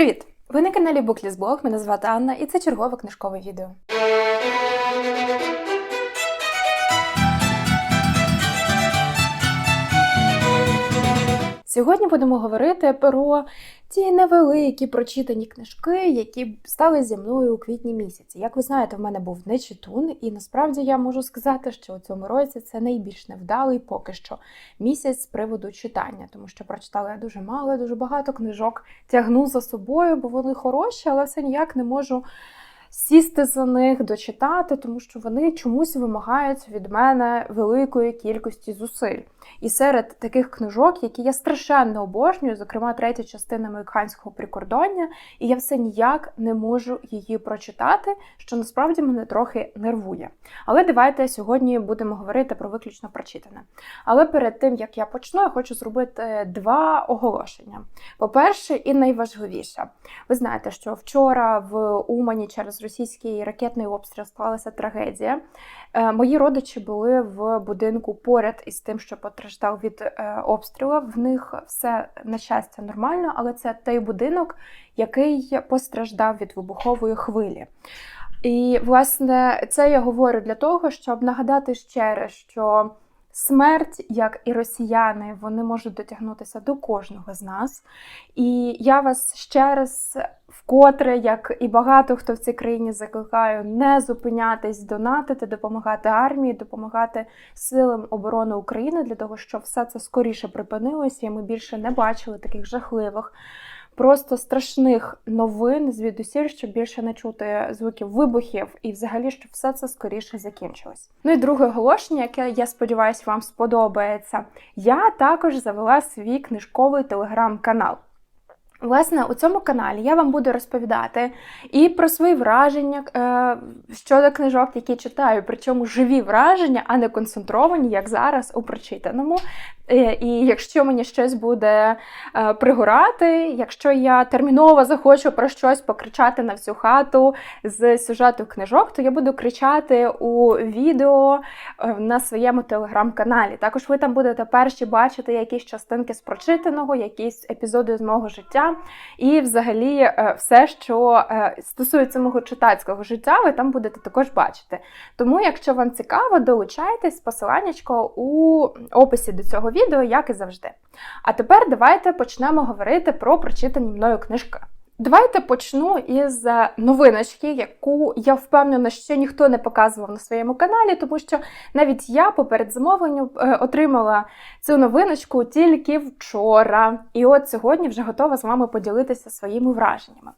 Привіт! Ви на каналі Буклісблог, мене звати Анна, і це чергове книжкове відео. Сьогодні будемо говорити про ті невеликі прочитані книжки, які стали зі мною у квітні місяці. Як ви знаєте, в мене був нечитун, і насправді я можу сказати, що у цьому році це найбільш невдалий поки що місяць з приводу читання, тому що прочитала я дуже мало, дуже багато книжок тягну за собою, бо вони хороші, але все ніяк не можу. Сісти за них, дочитати, тому що вони чомусь вимагають від мене великої кількості зусиль. І серед таких книжок, які я страшенно обожнюю, зокрема третя частина американського прикордоння, і я все ніяк не можу її прочитати, що насправді мене трохи нервує. Але давайте сьогодні будемо говорити про виключно прочитане. Але перед тим як я почну, я хочу зробити два оголошення. По-перше, і найважливіше, ви знаєте, що вчора в Умані через російський ракетний обстріл сталася трагедія. Е, Мої родичі були в будинку поряд із тим, що постраждав від е, обстрілу. В них все на щастя нормально, але це той будинок, який постраждав від вибухової хвилі. І, власне, це я говорю для того, щоб нагадати ще раз, що смерть, як і росіяни, вони можуть дотягнутися до кожного з нас. І я вас ще раз вкотре, як і багато хто в цій країні закликаю, не зупинятись, донатити, допомагати армії, допомагати силам оборони України для того, щоб все це скоріше припинилося, і ми більше не бачили таких жахливих. Просто страшних новин звідусіль, щоб більше не чути звуків вибухів, і взагалі, щоб все це скоріше закінчилось. Ну і друге оголошення, яке я сподіваюся, вам сподобається. Я також завела свій книжковий телеграм-канал. Власне, у цьому каналі я вам буду розповідати і про свої враження е, щодо книжок, які читаю, причому живі враження, а не концентровані, як зараз у прочитаному. Е, і якщо мені щось буде е, пригорати, якщо я терміново захочу про щось покричати на всю хату з сюжету книжок, то я буду кричати у відео на своєму телеграм-каналі. Також ви там будете перші бачити якісь частинки з прочитаного, якісь епізоди з мого життя. І, взагалі, е, все, що е, стосується мого читацького життя, ви там будете також бачити. Тому, якщо вам цікаво, долучайтесь посиланнячко у описі до цього відео, як і завжди. А тепер давайте почнемо говорити про прочитані мною книжки. Давайте почну із новиночки, яку я впевнена, що ніхто не показував на своєму каналі, тому що навіть я по передзамовленню е, отримала цю новиночку тільки вчора. І от сьогодні вже готова з вами поділитися своїми враженнями.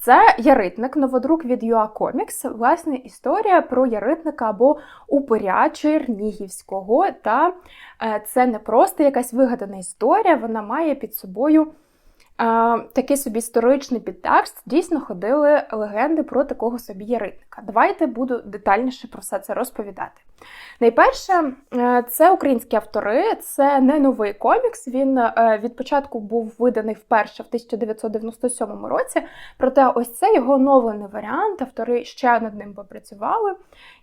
Це яритник, новодрук від UA Comics, власне, історія про яритника або упиря Чернігівського. Та е, це не просто якась вигадана історія, вона має під собою. Такий собі історичний підтекст дійсно ходили легенди про такого собі яритника. Давайте буду детальніше про все це розповідати. Найперше, е, це українські автори, це не новий комікс. Він е, від початку був виданий вперше в 1997 році. Проте, ось це його оновлений варіант. Автори ще над ним попрацювали.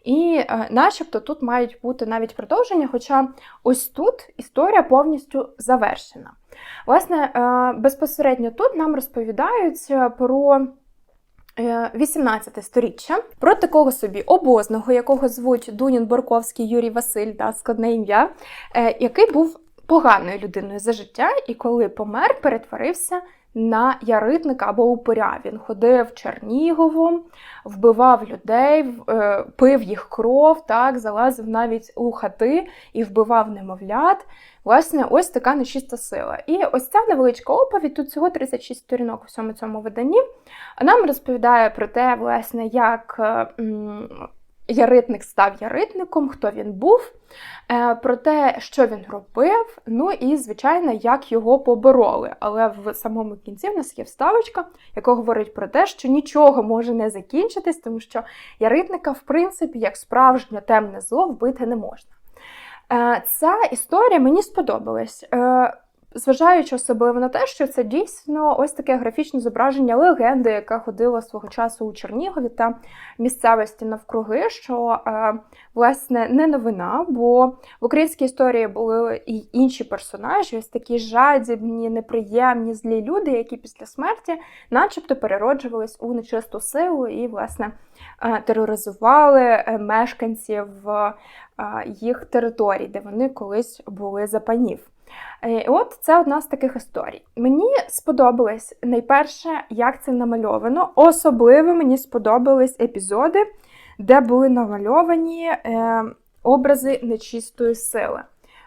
І, е, начебто, тут мають бути навіть продовження. Хоча ось тут історія повністю завершена. Власне, безпосередньо тут нам розповідають про. 18 сторіччя про такого собі обозного, якого звуть Дунін Борковський Юрій Василь, да, складне ім'я, е, який був поганою людиною за життя, і коли помер, перетворився на яритника або упиря. Він ходив Черніговом, вбивав людей, е, пив їх кров, так, залазив навіть у хати і вбивав немовлят. Власне, ось така нечиста сила. І ось ця невеличка оповідь, тут всього 36 сторінок у всьому цьому виданні, нам розповідає про те, власне, як м Яритник став яритником, хто він був, е, про те, що він робив, ну і, звичайно, як його побороли. Але в самому кінці в нас є вставочка, яка говорить про те, що нічого може не закінчитись, тому що яритника, в принципі, як справжнє темне зло, вбити не можна. Е, ця історія мені сподобалась. Зважаючи особливо на те, що це дійсно ось таке графічне зображення легенди, яка ходила свого часу у Чернігові та місцевості навкруги, що е, власне не новина, бо в українській історії були і інші персонажі, ось такі жадібні, неприємні, злі люди, які після смерті, начебто, перероджувались у нечисту силу і, власне, е, тероризували е, мешканців їх територій, де вони колись були за панів. І От це одна з таких історій. Мені сподобалось найперше, як це намальовано. Особливо мені сподобались епізоди, де були намальовані е, образи нечистої сили.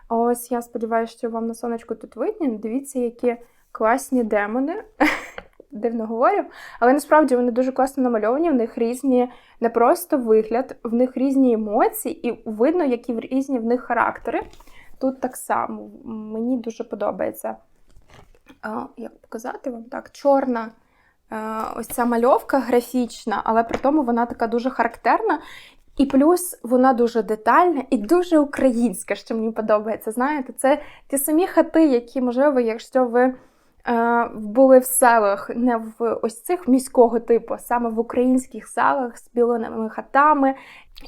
Ось я сподіваюся, що вам на сонечку тут видні. Дивіться, які класні демони. Дивно говорю, але насправді вони дуже класно намальовані, в них різні не просто вигляд, в них різні емоції, і видно, які різні в них характери. Тут так само мені дуже подобається, як показати вам так, чорна ось ця мальовка графічна, але при тому вона така дуже характерна. І плюс вона дуже детальна і дуже українська, що мені подобається. Знаєте, це ті самі хати, які, можливо, якщо ви. Е, були в селах, не в ось цих міського типу, саме в українських селах з білими хатами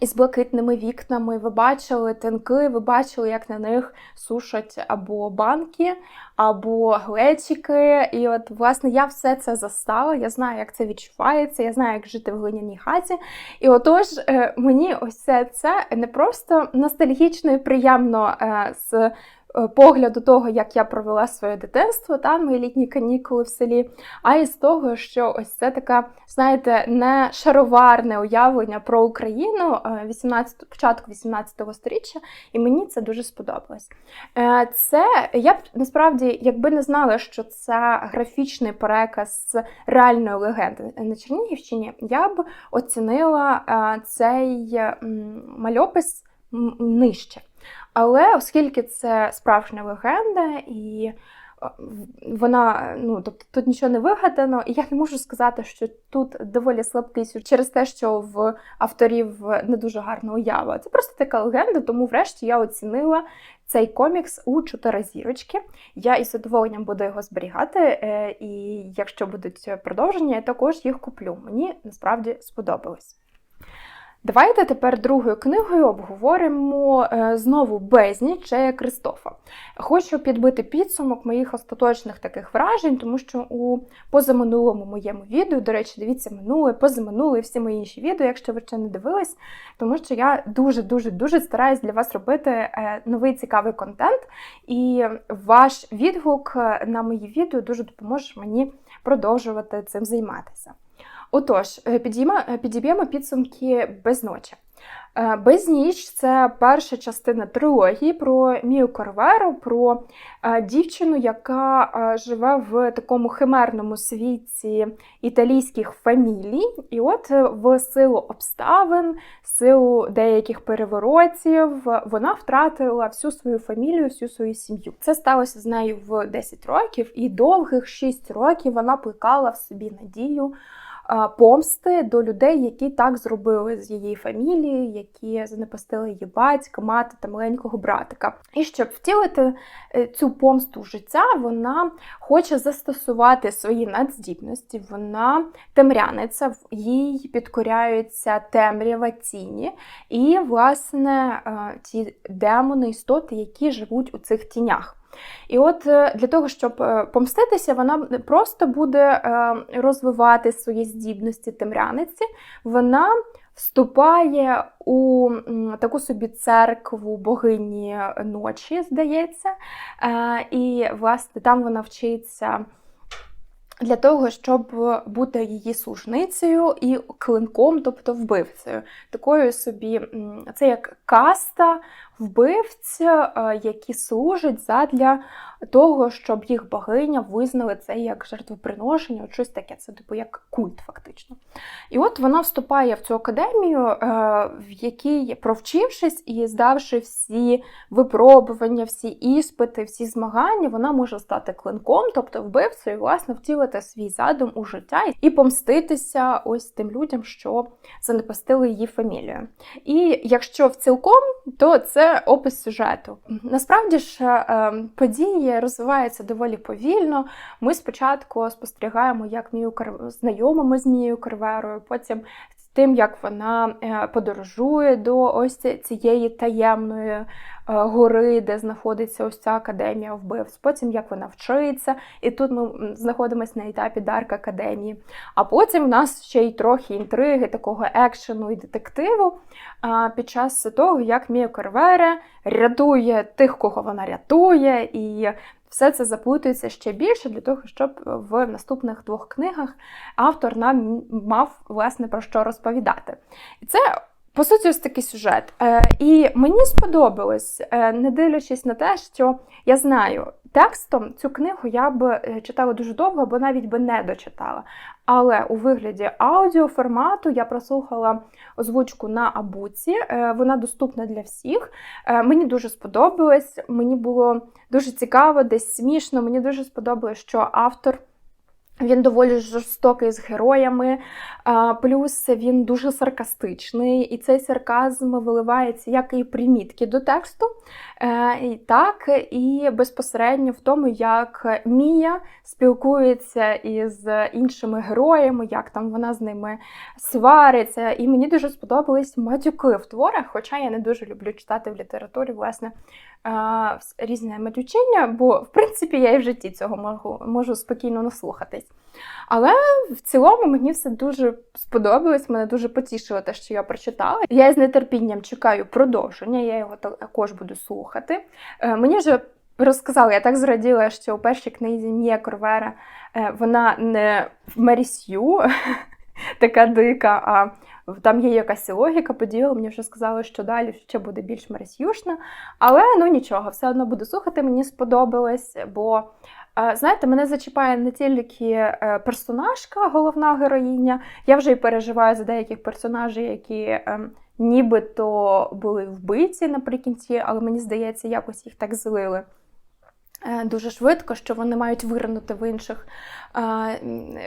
і з блакитними вікнами. Ви бачили тенки, ви бачили, як на них сушать або банки, або глечики. І от, власне, я все це застала. Я знаю, як це відчувається, я знаю, як жити в глиняній хаті. І отож, е, мені ось це не просто ностальгічно і приємно е, з. Е, погляду того, як я провела своє дитинство, та мої літні канікули в селі, а й з того, що ось це така, знаєте, не шароварне уявлення про Україну 18, е, початку 18 століття, і мені це дуже сподобалось. Е, це я б насправді, якби не знала, що це графічний переказ реальної легенди на Чернігівщині, я б оцінила цей мальопис нижче. Але оскільки це справжня легенда, і е, вона, ну тобто тут нічого не вигадано, і я не можу сказати, що тут доволі слабкий через те, що в авторів не дуже гарна уява. Це просто така легенда, тому врешті я оцінила цей комікс у чотири зірочки. Я із задоволенням буду його зберігати, е, і якщо будуть продовження, я також їх куплю. Мені насправді сподобалось. Давайте тепер другою книгою обговоримо е, знову безні Чея Кристофа. Хочу підбити підсумок моїх остаточних таких вражень, тому що у позаминулому моєму відео, до речі, дивіться минуле, позаминуле і всі мої інші відео, якщо ви ще не дивились, тому що я дуже-дуже дуже стараюсь для вас робити е, новий цікавий контент, і ваш відгук на мої відео дуже допоможе мені продовжувати цим займатися. Отож, е, е, підіб'ємо підсумки без ночі. Е, Безніч це перша частина трилогії про Мію Корверу, про дівчину, яка живе в такому химерному світі італійських фамілій. І от в силу обставин, силу деяких переворотів, вона втратила всю свою фамілію, всю свою сім'ю. Це сталося з нею в 10 років, і довгих 6 років вона плекала в собі надію помсти до людей, які так зробили з її фамілії, які занепастили її батька, мати та маленького братика. І щоб втілити е, цю помсту життя, вона хоче застосувати свої надздібності, вона темряниця, їй підкоряються темрява тіні, і, власне, е, ті демони, істоти, які живуть у цих тінях. І от е, для того, щоб е, помститися, вона просто буде е, розвивати свої здібності темряниці, вона вступає у таку собі церкву богині ночі, здається, і, власне, там вона вчиться. Для того, щоб бути її служницею і клинком, тобто вбивцею. Такою собі, це як каста вбивць, е, які служать задля того, щоб їх богиня визнали це як жертвоприношення, щось таке, це типу як культ, фактично. І от вона вступає в цю академію, е, в якій, провчившись і здавши всі випробування, всі іспити, всі змагання, вона може стати клинком, тобто вбивцею, власне, втілити свій задум у життя і помститися ось тим людям, що занепастили її фамілію. І якщо в цілком, то це це опис сюжету. Насправді ж е, події розвиваються доволі повільно. Ми спочатку спостерігаємо, як Мію знайомимо з Мією Карверою, потім з тим, як вона е, подорожує до ось цієї таємної е, гори, де знаходиться ось ця академія вбивств. Потім як вона вчиться, і тут ми знаходимося на етапі Дарк Академії. А потім в нас ще й трохи інтриги, такого екшену і детективу під час того, як Мія Корвере рятує тих, кого вона рятує, і все це заплутується ще більше для того, щоб в наступних двох книгах автор нам мав власне про що розповідати. І це. По суті, ось такий сюжет. Е, і мені сподобалось, е, не дивлячись на те, що я знаю, текстом цю книгу я б е, читала дуже довго, або навіть би не дочитала. Але у вигляді аудіоформату я прослухала озвучку на Абуці. Е, Вона доступна для всіх. Е, Мені дуже сподобалось, мені було дуже цікаво, десь смішно. Мені дуже сподобалось, що автор. Він доволі жорстокий з героями, плюс він дуже саркастичний, і цей сарказм виливається як і примітки до тексту, так і безпосередньо в тому, як Мія спілкується із іншими героями, як там вона з ними свариться. І мені дуже сподобались матюки в творах, хоча я не дуже люблю читати в літературі, власне, різне матючення, бо в принципі я і в житті цього можу, можу спокійно наслухатись. Але в цілому мені все дуже сподобалось, мене дуже потішило те, що я прочитала. Я з нетерпінням чекаю продовження, я його також буду слухати. Е, Мені вже розказали, я так зраділа, що у першій книзі Мія Корвера е, вона не в Мерісю, така дика, а там є якась логіка поділа. Мені вже сказали, що далі ще буде більш мерсюшна. Але ну нічого, все одно буду слухати, мені сподобалось, бо. е, Знаєте, мене зачіпає не тільки персонажка, головна героїня. Я вже й переживаю за деяких персонажів, які ем, нібито були вбиті наприкінці, але мені здається, якось їх так злили. е, Дуже швидко, що вони мають вирнути в інших, е,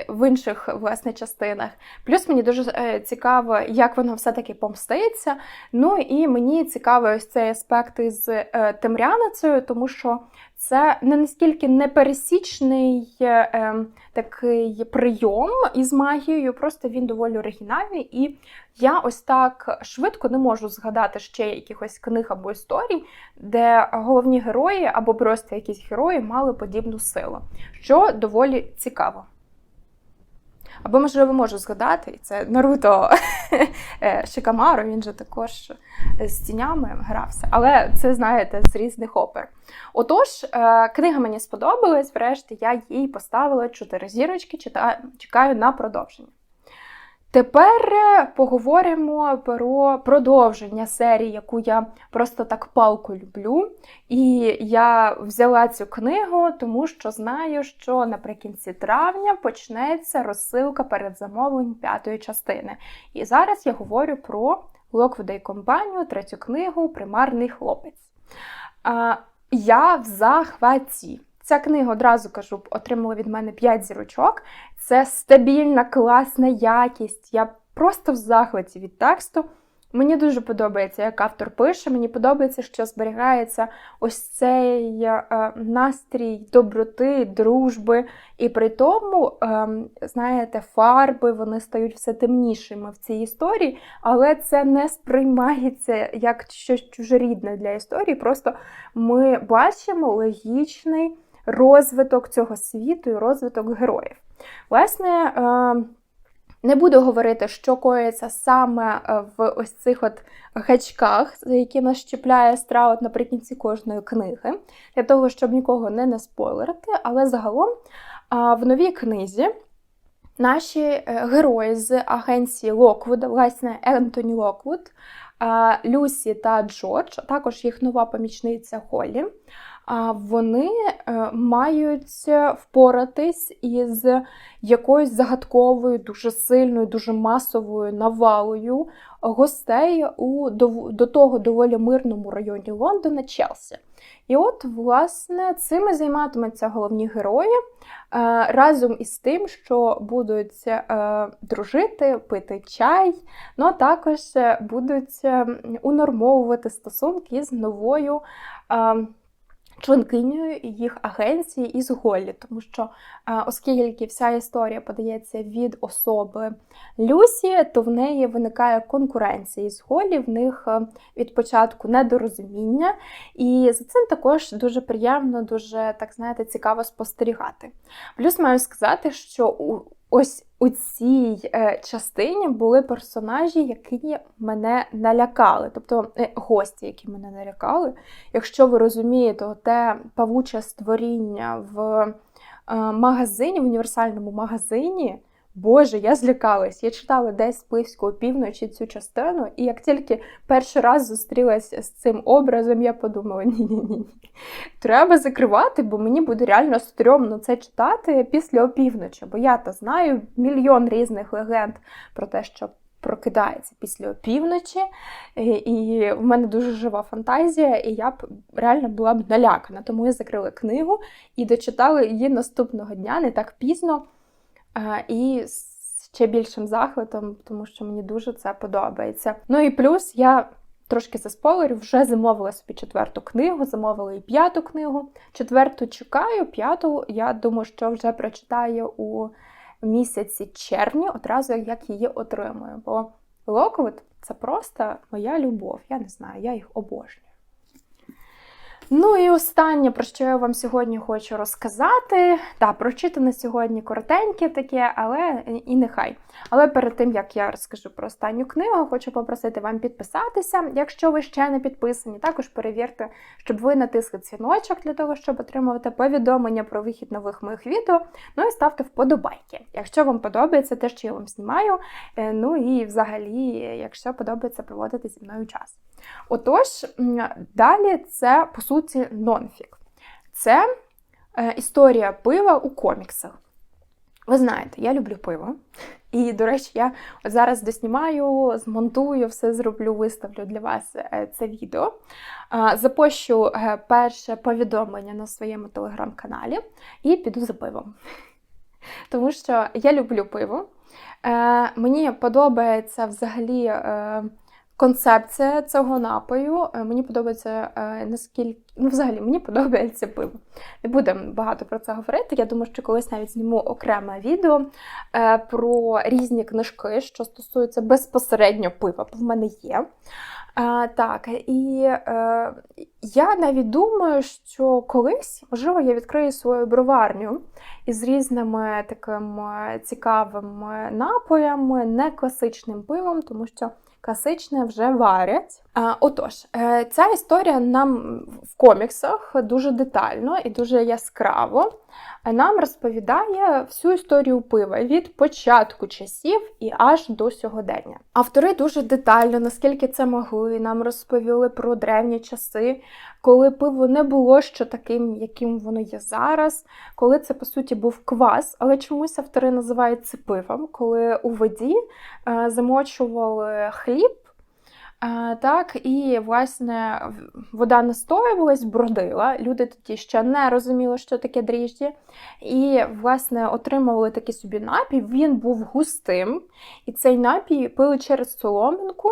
в інших власне частинах. Плюс мені дуже е, цікаво, як воно все-таки помститься. Ну і мені цікавий ось цей аспект із темряницею, тому що це не настільки непересічний е, ем, такий прийом із магією, просто він доволі оригінальний. І я ось так швидко не можу згадати ще якихось книг або історій, де головні герої або просто якісь герої мали подібну силу, що доволі цікаво. Або, можливо, можу згадати, це Наруто Шикамару, Шикамаро, він же також з тінями грався. Але це, знаєте, з різних опер. Отож, е, книга мені сподобалась, врешті я їй поставила 4 зірочки, чекаю на продовження. Тепер е, поговоримо про продовження серії, яку я просто так палко люблю. І я взяла цю книгу, тому що знаю, що наприкінці травня почнеться розсилка передзамовлень п'ятої частини. І зараз я говорю про Локвуда і компанію, третю книгу Примарний хлопець. Я в захваті. Ця книга, одразу кажу, отримала від мене 5 зірочок. Це стабільна, класна якість. Я просто в захваті від тексту. Мені дуже подобається, як автор пише. Мені подобається, що зберігається ось цей е, настрій доброти, дружби. І при тому, е, знаєте, фарби вони стають все темнішими в цій історії, але це не сприймається як щось чужорідне для історії. Просто ми бачимо логічний розвиток цього світу і розвиток героїв. Власне, е, не буду говорити, що коїться саме е, в ось цих от гачках, які нас чіпляє страут наприкінці кожної книги, для того, щоб нікого не наспойлерити. Але загалом е, в новій книзі наші герої з агенції Локвуда, власне, Ентоні Локвуд, Люсі та Джордж, а також їх нова помічниця Холлі, вони е, мають впоратись із якоюсь загадковою, дуже сильною, дуже масовою навалою гостей у до, того доволі мирному районі Лондона Челсі. І от, власне, цим і займатимуться головні герої е, разом із тим, що будуть е, дружити, пити чай, ну а також будуть унормовувати стосунки з новою. Членкинею їх агенції із Голлі, тому що, е, оскільки вся історія подається від особи Люсі, то в неї виникає конкуренція із Голлі, в них е, від початку недорозуміння, і за цим також дуже приємно, дуже так знаєте, цікаво спостерігати. Плюс маю сказати, що у ось у цій е, частині були персонажі, які мене налякали, тобто е, гості, які мене налякали. Якщо ви розумієте, те павуче створіння в е, магазині, в універсальному магазині. Боже, я злякалась. Я читала десь близько півночі цю частину, і як тільки перший раз зустрілася з цим образом, я подумала: ні-ні-ні, треба закривати, бо мені буде реально стрьомно це читати після опівночі. Бо я то знаю мільйон різних легенд про те, що прокидається після опівночі, і в мене дуже жива фантазія, і я б реально була б налякана. Тому я закрила книгу і дочитала її наступного дня, не так пізно. І з ще більшим захватом, тому що мені дуже це подобається. Ну і плюс я трошки за спойлерів вже замовила собі четверту книгу, замовила і п'яту книгу. Четверту чекаю, п'яту, я думаю, що вже прочитаю у місяці червні, одразу як її отримую. Бо Локвуд це просто моя любов. Я не знаю, я їх обожнюю. Ну і останнє, про що я вам сьогодні хочу розказати. Так, прочитане сьогодні коротеньке таке, але і нехай. Але перед тим, як я розкажу про останню книгу, хочу попросити вам підписатися, якщо ви ще не підписані. Також перевірте, щоб ви натисли дзвіночок для того, щоб отримувати повідомлення про вихід нових моїх відео. Ну і ставте вподобайки, якщо вам подобається те, що я вам знімаю. Е, ну і взагалі, якщо подобається проводити зі мною час. Отож, далі це, по суті, нонфік. Це е, історія пива у коміксах. Ви знаєте, я люблю пиво. І, до речі, я зараз доснімаю, змонтую, все зроблю, виставлю для вас е, це відео. Запощу е, перше повідомлення на своєму телеграм-каналі і піду за пивом. Тому що я люблю пиво. Мені подобається взагалі концепція цього напою. Е, мені подобається е, наскільки, ну, взагалі, мені подобається пиво. Не будемо багато про це говорити. Я думаю, що колись навіть зніму окреме відео е, про різні книжки, що стосуються безпосередньо пива, бо в мене є. Так, і я навіть думаю, що колись, можливо, я відкрию свою броварню із різними такими цікавими напоями, не класичним пивом, тому що класичне вже варять. А, Отож, е, ця історія нам в коміксах дуже детально і дуже яскраво нам розповідає всю історію пива від початку часів і аж до сьогодення. Автори дуже детально, наскільки це могли, нам розповіли про древні часи, коли пиво не було ще таким, яким воно є зараз, коли це, по суті, був квас, але чомусь автори називають це пивом, коли у воді е, замочували хліб. Так, і, власне, вода настоювалась, бродила. Люди тоді ще не розуміли, що таке дріжджі. І, власне, отримували такий собі напій. Він був густим. І цей напій пили через соломинку.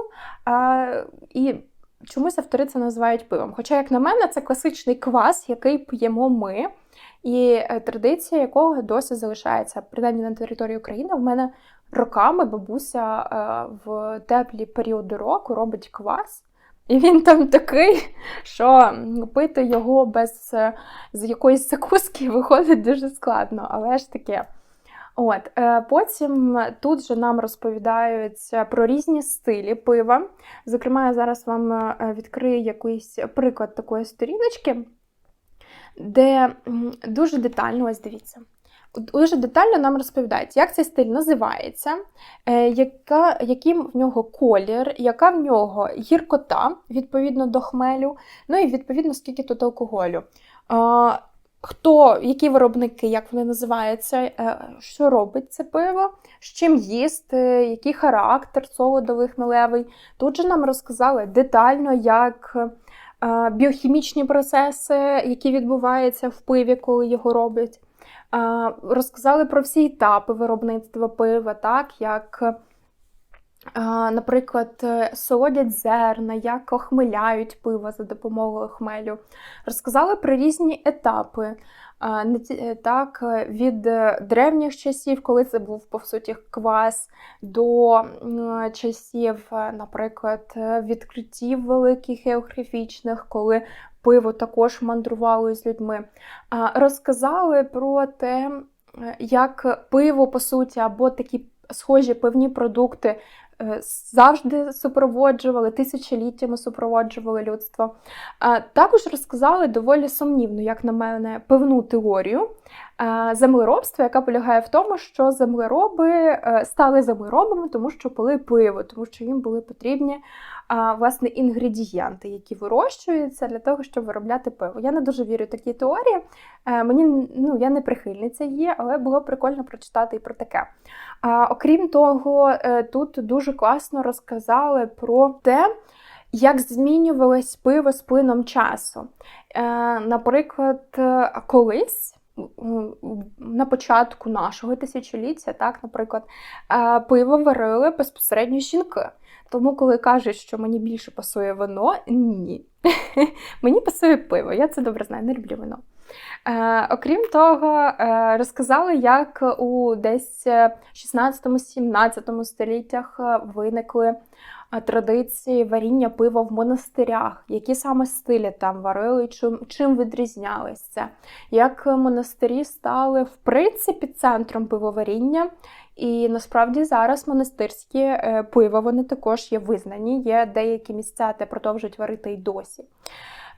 І чомусь автори це називають пивом. Хоча, як на мене, це класичний квас, який п'ємо ми. І е, традиція якого досі залишається, принаймні на території України. В мене роками бабуся е, в теплі періоди року робить квас. І він там такий, що пити його без е, з якоїсь закуски виходить дуже складно, але ж таке. От, Потім тут же нам розповідають про різні стилі пива. Зокрема, я зараз вам відкрию якийсь приклад такої сторіночки де дуже детально, ось дивіться, дуже детально нам розповідають, як цей стиль називається, е, яка, яким в нього колір, яка в нього гіркота відповідно до хмелю, ну і відповідно, скільки тут алкоголю. Хто, які виробники, як вони називаються, е, що робить це пиво, з чим їсти, який характер солодовий хмелевий. Тут же нам розказали детально, як е, біохімічні процеси, які відбуваються в пиві, коли його роблять. Розказали про всі етапи виробництва пива, так, як, е, наприклад, солодять зерна, як охмеляють пиво за допомогою хмелю. Розказали про різні етапи. Е, Так, е, від древніх часів, коли це був по суті квас, до часів, наприклад, відкриттів великих географічних, коли пиво також мандрувало з людьми. Розказали про те, е, як пиво, по суті, або такі схожі пивні продукти е, завжди супроводжували, тисячоліттями супроводжували людство. Також розказали доволі сумнівну, як на мене, певну теорію е, землеробства, яка полягає в тому, що землероби стали землеробами, тому що пили пиво, тому що їм були потрібні власне інгредієнти, які вирощуються для того, щоб виробляти пиво. Я не дуже вірю в такі теорії. Е, Мені ну я не прихильниця її, але було прикольно прочитати і про таке. А, Окрім того, е, тут дуже класно розказали про те, як змінювалось пиво з плином часу. Е, Наприклад, колись. На початку нашого тисячоліття, так, наприклад, пиво варили безпосередньо жінки. Тому, коли кажуть, що мені більше пасує вино, ні. мені пасує пиво, я це добре знаю, не люблю вино. Е, окрім того, е, розказали, як у десь 16-17 століттях е, виникли е, традиції варіння пива в монастирях, які саме стилі там варили, чим, чим відрізнялись це. Як монастирі стали в принципі центром пивоваріння, і насправді зараз монастирські е, пива вони також є визнані, є деякі місця, де продовжують варити й досі.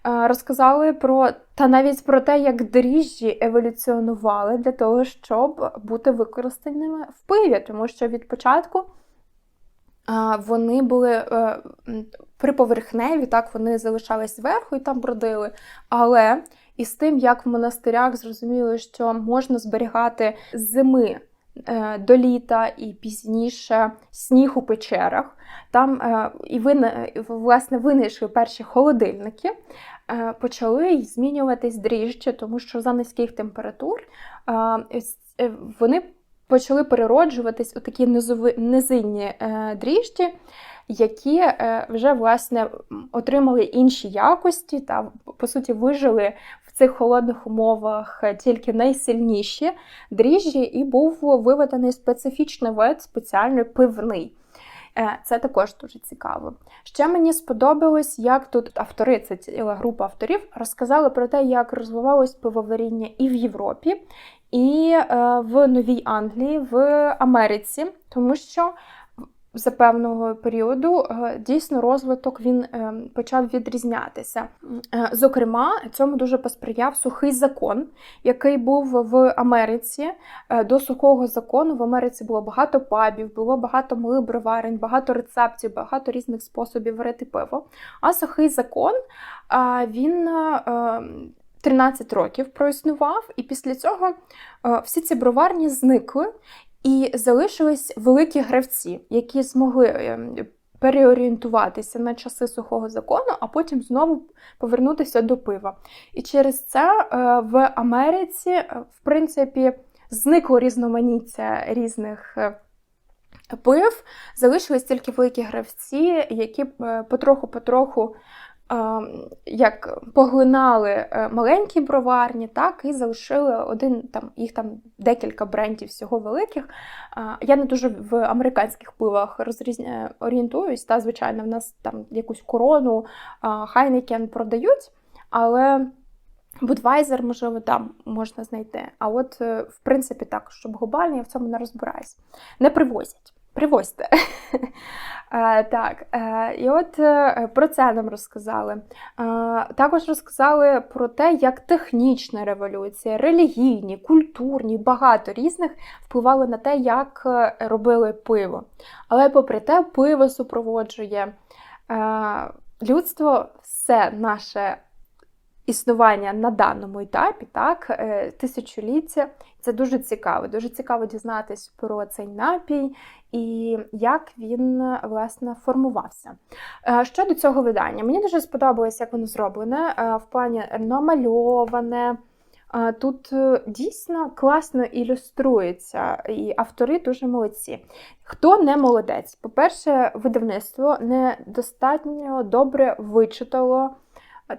Е, Розказали про та навіть про те, як дріжджі еволюціонували для того, щоб бути використаними в пиві, тому що від початку вони були е, приповерхневі, так вони залишались зверху і там бродили. Але із тим, як в монастирях зрозуміли, що можна зберігати зими е, до літа і пізніше сніг у печерах, там е, і вина, власне винайшли перші холодильники, е, почали змінюватись дріжджі, тому що за низьких температур е, е, вони почали перероджуватись у такі низинні е, дріжджі, які е, вже власне отримали інші якості та по суті вижили цих холодних умовах е, тільки найсильніші дріжджі, і був виведений специфічний вид, спеціальний пивний. Е, Це також дуже цікаво. Ще мені сподобалось, як тут автори, це ціла група авторів, розказали про те, як розвивалось пивоваріння і в Європі, і е, в Новій Англії, в Америці, тому що за певного періоду е, дійсно розвиток він е, почав відрізнятися. Е, Зокрема, цьому дуже посприяв сухий закон, який був в Америці. До сухого закону в Америці було багато пабів, було багато малих броварень, багато рецептів, багато різних способів варити пиво. А сухий закон він. е, 13 років проіснував, і після цього всі ці броварні зникли, і залишились великі гравці, які змогли е, переорієнтуватися на часи сухого закону, а потім знову повернутися до пива. І через це е, в Америці, е, в принципі, зникло різноманіття різних. Пив залишились тільки великі гравці, які потроху-потроху як поглинали е, маленькі броварні, так і залишили один там їх там декілька брендів всього великих. Я не дуже в американських пивах розрізня... орієнтуюсь. Та звичайно, в нас там якусь корону, Хайнекен продають, але. Будвайзер, можливо, там можна знайти. А от, е, в принципі, так, щоб глобально, я в цьому не розбираюсь. Не привозять. Привозьте. Е, Так, е, і от е, про це нам розказали. Також розказали про те, як технічна революція, релігійні, культурні, багато різних впливали на те, як робили пиво. Але попри те, пиво супроводжує людство все наше існування на даному етапі, так, е, тисячоліття. Це дуже цікаво. Дуже цікаво дізнатись про цей напій і як він власне формувався. Е, Щодо цього видання, мені дуже сподобалось, як воно зроблене, е, в плані намальоване. Тут дійсно класно ілюструється, і автори дуже молодці. Хто не молодець? По-перше, видавництво недостатньо добре вичитало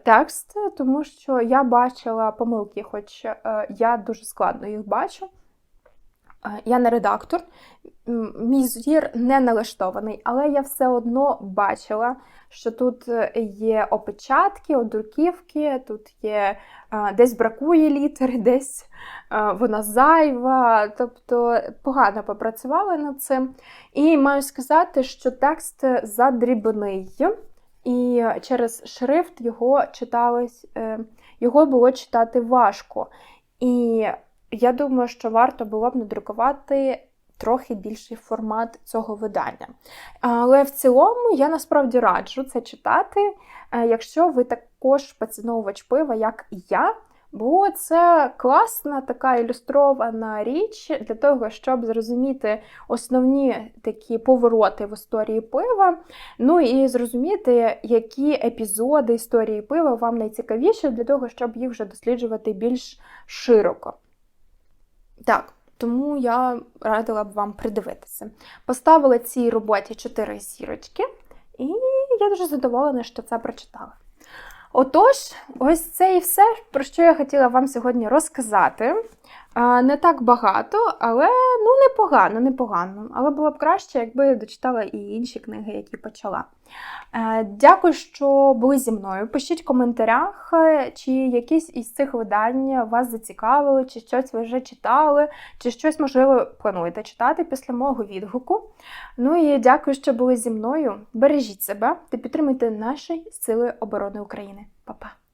текст, тому що я бачила помилки, хоч е, я дуже складно їх бачу. Е, Я не редактор, мій зір не налаштований, але я все одно бачила, що тут е, є опечатки, одруківки, тут є десь бракує літери, десь вона зайва, тобто погано попрацювали над цим. І маю сказати, що текст задрібний, і через шрифт його читалось, е, його було читати важко. І я думаю, що варто було б надрукувати трохи більший формат цього видання. Але в цілому я насправді раджу це читати, е, якщо ви також поціновувач пива, як і я. Бо це класна така ілюстрована річ для того, щоб зрозуміти основні такі повороти в історії пива. Ну і зрозуміти, які епізоди історії пива вам найцікавіші, для того, щоб їх вже досліджувати більш широко. Так, тому я радила б вам придивитися. Поставила цій роботі 4 зірочки, і я дуже задоволена, що це прочитала. Отож, ось це і все, про що я хотіла вам сьогодні розказати. Не так багато, але ну непогано, непогано. Але було б краще, якби дочитала і інші книги, які почала. Е, Дякую, що були зі мною. Пишіть в коментарях, е, чи якісь із цих видань вас зацікавили, чи щось ви вже читали, чи щось, можливо, плануєте читати після мого відгуку. Ну і дякую, що були зі мною. Бережіть себе та підтримуйте наші Сили оборони України. Па-па!